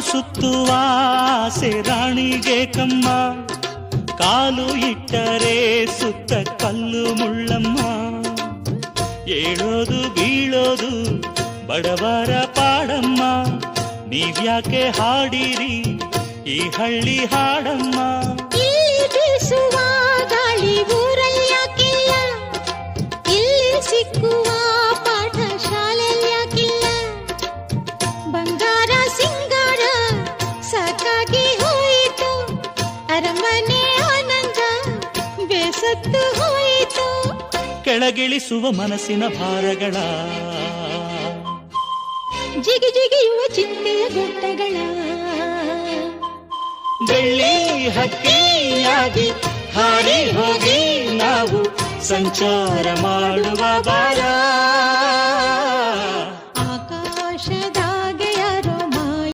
ಸುತ್ತುವ ಆಸೆ ರಾಣಿಗೆ ಕಮ್ಮ. ಕಾಲು ಇಟ್ಟರೆ ಸುತ್ತ ಕಲ್ಲು ಮುಳ್ಳಮ್ಮ. ಏಳೋದು ಬೀಳೋದು ಬಡವರ ಪಾಡಮ್ಮ. ನೀವ್ಯಾಕೆ ಹಾಡಿರಿ ಈ ಹಳ್ಳಿ ಹಾಡಮ್ಮ. ಗಾಳಿ ಇಲ್ಲಿ ಸಿಕ್ಕುವ ಅರಮನೆ ಆನಂದ ಬೇಸತ್ತು ಹೋಯಿತು. ಕೆಳಗಿಳಿಸುವ ಮನಸ್ಸಿನ ಭಾರಗಳ. ಜಿಗಿ ಜಿಗಿಯುವ ಚಿಂತೆಯ ಗುಡ್ಡಗಳ. ಬೆಳ್ಳಿ ಹಕ್ಕಿಯಾಗಿ ಹಾರಿ ಹೋಗಿ ನಾವು ಸಂಚಾರ ಮಾಡುವ ಬಾರ